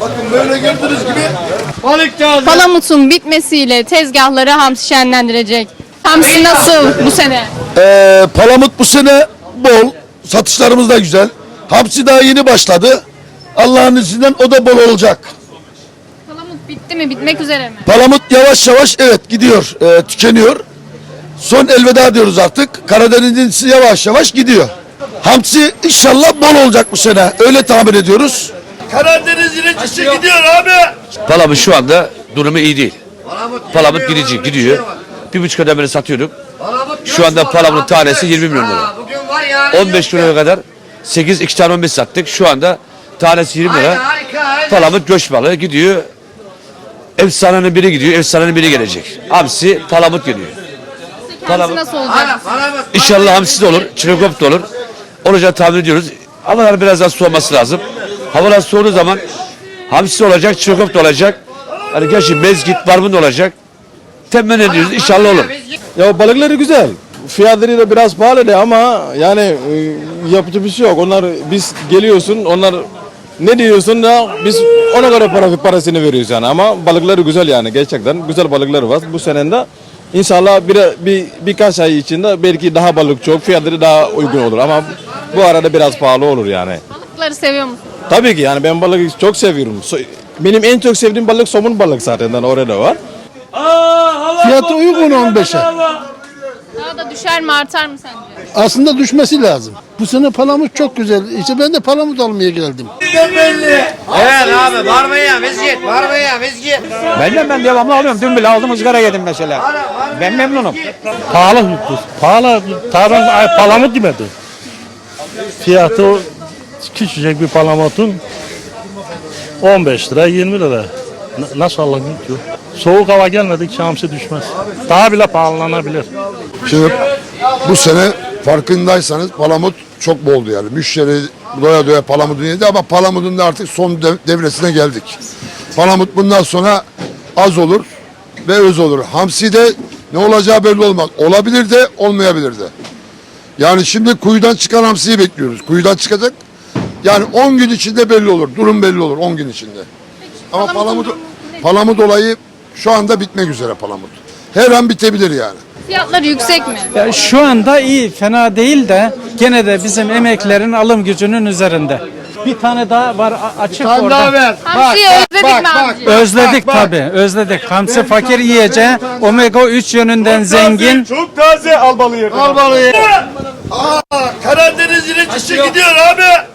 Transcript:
Bakın böyle gördüğünüz gibi Balık taze. Palamut'un bitmesiyle tezgahları hamsi şenlendirecek. Hamsi nasıl bu sene? Ee, palamut bu sene bol. Satışlarımız da güzel. Hamsi daha yeni başladı. Allah'ın izniyle o da bol olacak. Palamut bitti mi? Bitmek üzere mi? Palamut yavaş yavaş evet gidiyor. e, tükeniyor. Son elveda diyoruz artık. Karadeniz'in yavaş yavaş gidiyor. Hamsi inşallah bol olacak bu sene. Öyle tahmin ediyoruz. Karadeniz'in içisi gidiyor abi. Palamut şu anda durumu iyi değil. Palamut gidici gidiyor. Bir buçuk beri satıyorduk. Şu anda palamutun tanesi 20 milyon lira. 15 kiloya kadar 8 2 tane 15 sattık. Şu anda tanesi 20 lira. Palamut göç balığı gidiyor. Efsanenin biri gidiyor, efsanenin biri gelecek. Hamsi, palamut geliyor. Hamsi Palamut. nasıl olacak? İnşallah hamsi de olur, çinekop da olur. Olacağını tahmin ediyoruz. Havalar biraz daha soğuması lazım. Havalar soğuduğu zaman hamsi de olacak, çinekop da olacak. Hani gerçi mezgit, barbun da olacak. Temenni ediyoruz, inşallah olur. Ya balıkları güzel. Fiyatları da biraz pahalı de ama yani e, yapıcı bir şey yok. Onlar biz geliyorsun onlar ne diyorsun da biz ona göre para parasını veriyoruz yani ama balıkları güzel yani gerçekten güzel balıklar var. Bu senede inşallah bir, bir birkaç ay içinde belki daha balık çok fiyatları daha uygun olur ama bu arada biraz pahalı olur yani. Balıkları seviyor musun? Tabii ki yani ben balık çok seviyorum. So- Benim en çok sevdiğim balık somun balık zaten orada var. Fiyatı uygun 15'e. Daha da düşer mi artar mı sence? Aslında düşmesi lazım. Bu sene palamut çok güzel. İşte ben de palamut almaya geldim. Evet abi var mı ya mezgit var mı ya mezgit. Benden ben devamlı alıyorum. Dün bile aldım ızgara yedim mesela. Ben memnunum. Pahalı pahalı ay, palamut demedi. Fiyatı o küçücük bir palamutun 15 lira 20 lira. Nasıl ki? Soğuk hava gelmedikçe hamsi düşmez. Daha bile pahalanabilir. Şimdi bu sene farkındaysanız palamut çok boldu yani. Müşteri doya doya palamutunu yedi ama palamutun da artık son dev- devresine geldik. Palamut bundan sonra az olur ve öz olur. Hamsi de ne olacağı belli olmaz. Olabilir de olmayabilir de. Yani şimdi kuyudan çıkan hamsiyi bekliyoruz. Kuyudan çıkacak. Yani 10 gün içinde belli olur. Durum belli olur 10 gün içinde. Ama palamut, palamut olayı şu anda bitmek üzere palamut. Her an bitebilir yani. Fiyatları yüksek mi? Ya şu anda iyi, fena değil de gene de bizim emeklerin alım gücünün üzerinde. Bir tane daha var açık orada. Daha ver. Hamsiyi özledik mi amca? Özledik tabi, özledik. Hamsi fakir yiyeceği, omega 3 yönünden zengin. Çok taze al balığı. Al balığı. Karadeniz'in içisi gidiyor abi.